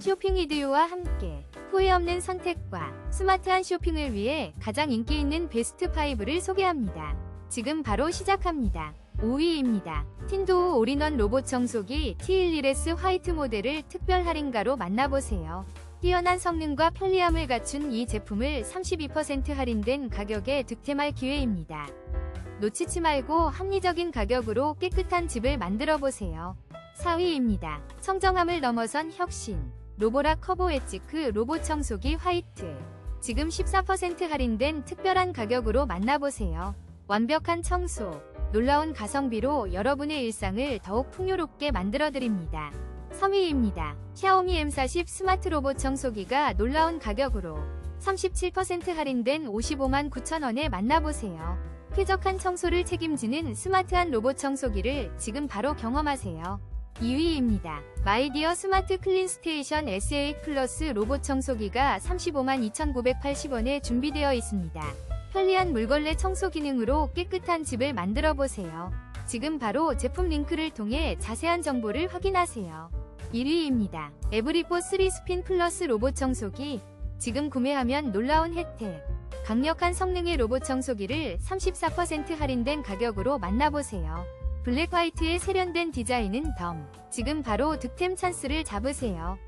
쇼핑 이디오와 함께 후회 없는 선택과 스마트한 쇼핑을 위해 가장 인기 있는 베스트 5를 소개합니다. 지금 바로 시작합니다. 5위입니다. 틴도우 올인원 로봇 청소기 T11S 화이트 모델을 특별 할인가로 만나보세요. 뛰어난 성능과 편리함을 갖춘 이 제품을 32% 할인된 가격에 득템할 기회입니다. 놓치지 말고 합리적인 가격으로 깨끗한 집을 만들어 보세요. 4위입니다. 청정함을 넘어선 혁신. 로보라 커보 엣지크 로봇 청소기 화이트. 지금 14% 할인된 특별한 가격으로 만나보세요. 완벽한 청소, 놀라운 가성비로 여러분의 일상을 더욱 풍요롭게 만들어드립니다. 3위입니다. 샤오미 M40 스마트 로봇 청소기가 놀라운 가격으로 37% 할인된 55만 9천원에 만나보세요. 쾌적한 청소를 책임지는 스마트한 로봇 청소기를 지금 바로 경험하세요. 2위입니다. 마이디어 스마트 클린 스테이션 SA 플러스 로봇 청소기가 35만 2,980원에 준비되어 있습니다. 편리한 물걸레 청소 기능으로 깨끗한 집을 만들어 보세요. 지금 바로 제품 링크를 통해 자세한 정보를 확인하세요. 1위입니다. 에브리포 3 스핀 플러스 로봇 청소기. 지금 구매하면 놀라운 혜택. 강력한 성능의 로봇 청소기를 34% 할인된 가격으로 만나보세요. 블랙 화이트의 세련된 디자인은 덤. 지금 바로 득템 찬스를 잡으세요.